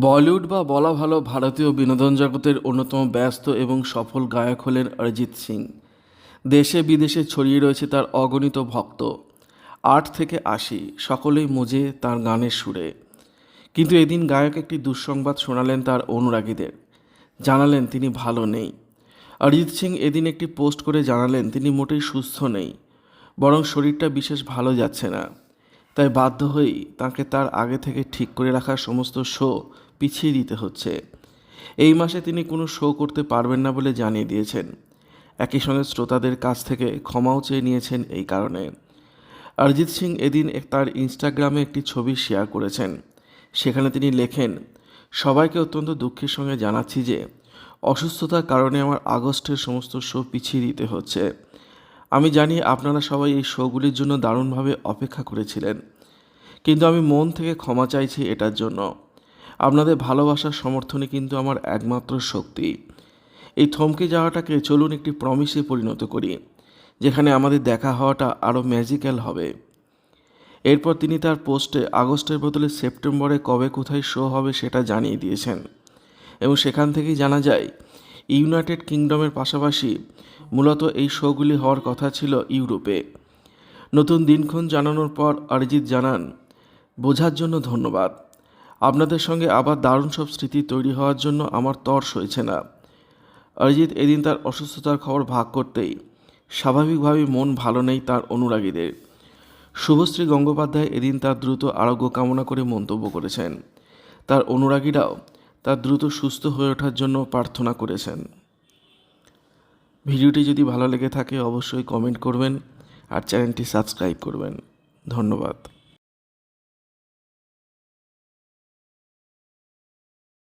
বলিউড বা বলা ভালো ভারতীয় বিনোদন জগতের অন্যতম ব্যস্ত এবং সফল গায়ক হলেন অরিজিৎ সিং। দেশে বিদেশে ছড়িয়ে রয়েছে তার অগণিত ভক্ত। আট থেকে আশি, সকলেই মজে তার গানের সুরে। কিন্তু এদিন গায়ক একটি দুঃসংবাদ শোনালেন তার অনুরাগীদের। জানালেন, তিনি ভালো নেই। অরিজিৎ সিং এদিন একটি পোস্ট করে জানালেন, তিনি মোটেই সুস্থ নেই, বরং শরীরটা বিশেষ ভালো যাচ্ছে না। তাই বাধ্য হয়েই তাকে তার আগে থেকে ঠিক করে রাখা সমস্ত শো পিছিয়ে দিতে হচ্ছে। এই মাসে তিনি কোনো শো করতে পারবেন না বলে জানিয়ে দিয়েছেন। একই সঙ্গে শ্রোতাদের কাছ থেকে ক্ষমাও চেয়ে নিয়েছেন এই কারণে। অরিজিৎ সিং এদিন তার ইনস্টাগ্রামে একটি ছবি শেয়ার করেছেন। সেখানে তিনি লেখেন, সবাইকে অত্যন্ত দুঃখের সঙ্গে জানাচ্ছি যে, অসুস্থতার কারণে আমার আগস্টের সমস্ত শো পিছিয়ে দিতে হচ্ছে। আমি জানি আপনারা সবাই এই শোগুলির জন্য দারুণভাবে অপেক্ষা করেছিলেন, কিন্তু আমি মন থেকে ক্ষমা চাইছি এটার জন্য। আপনাদের ভালোবাসার সমর্থনই কিন্তু আমার একমাত্র শক্তি। এই থমকে যাওয়াটাকে চলুন একটি প্রমিসে পরিণত করি, যেখানে আমাদের দেখা হওয়াটা আরও ম্যাজিক্যাল হবে। এরপর তিনি তার পোস্টে আগস্টের বদলে সেপ্টেম্বরে কবে কোথায় শো হবে সেটা জানিয়ে দিয়েছেন, এবং সেখান থেকেই জানা যায় ইউনাইটেড কিংডমের পাশাপাশি মূলত এই শোগুলি হওয়ার কথা ছিল ইউরোপে। নতুন দিনক্ষণ জানানোর পর অরিজিৎ জানান, বোঝার জন্য ধন্যবাদ। আপনাদের সঙ্গে আবার দারুণ সব স্মৃতি তৈরি হওয়ার জন্য আমার তর্স হয়েছে না। অরিজিৎ এদিন তার অসুস্থতার খবর ভাগ করতেই স্বাভাবিকভাবেই মন ভালো নেই তার অনুরাগীদের। শুভশ্রী গঙ্গোপাধ্যায় এদিন তার দ্রুত আরোগ্য কামনা করে মন্তব্য করেছেন। তার অনুরাগীরাও তার দ্রুত সুস্থ হয়ে ওঠার জন্য প্রার্থনা করেছেন। ভিডিওটি যদি ভালো লেগে থাকে, অবশ্যই কমেন্ট করবেন আর চ্যানেলটি সাবস্ক্রাইব করবেন। ধন্যবাদ।